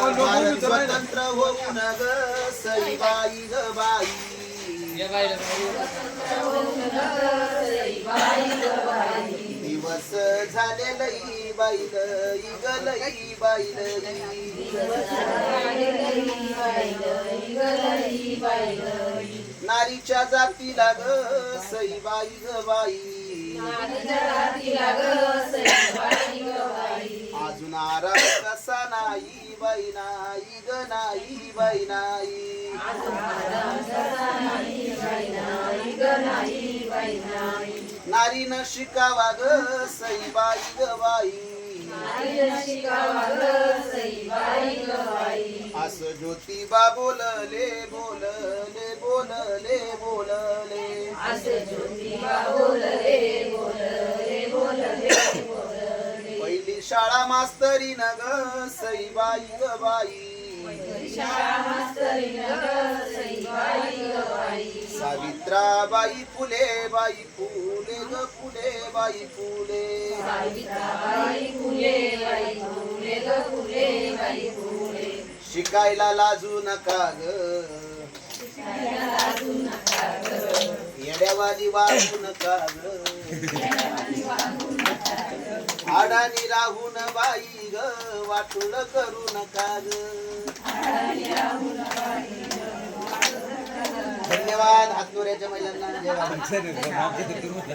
स्वतंत्र होऊन ग सईबाई ग बाई. दिवस झाले लई बाईल ग लई बाईल. नारीच्या जातीला ग सईबाई ग बाई. आराम कसा नाही बाई नाही ग नाही बाई नाही नारीनं शिकावा ग सईबाई ग बाई. असं ज्योतिबा बोलले बोलले बोलले बोलले. पहिली शाळा मास्तरी न ग सईबाई ग बाई. सावित्राबाई फुले बाई फुले ग फुले बाई फुले. शिकायला लाजू नका ग. येड्यावादी वागू नका ग. आडानी राहून बाई ग वाटुल करू नका ग. धन्यवाद हातनोऱ्याच्या महिलांना.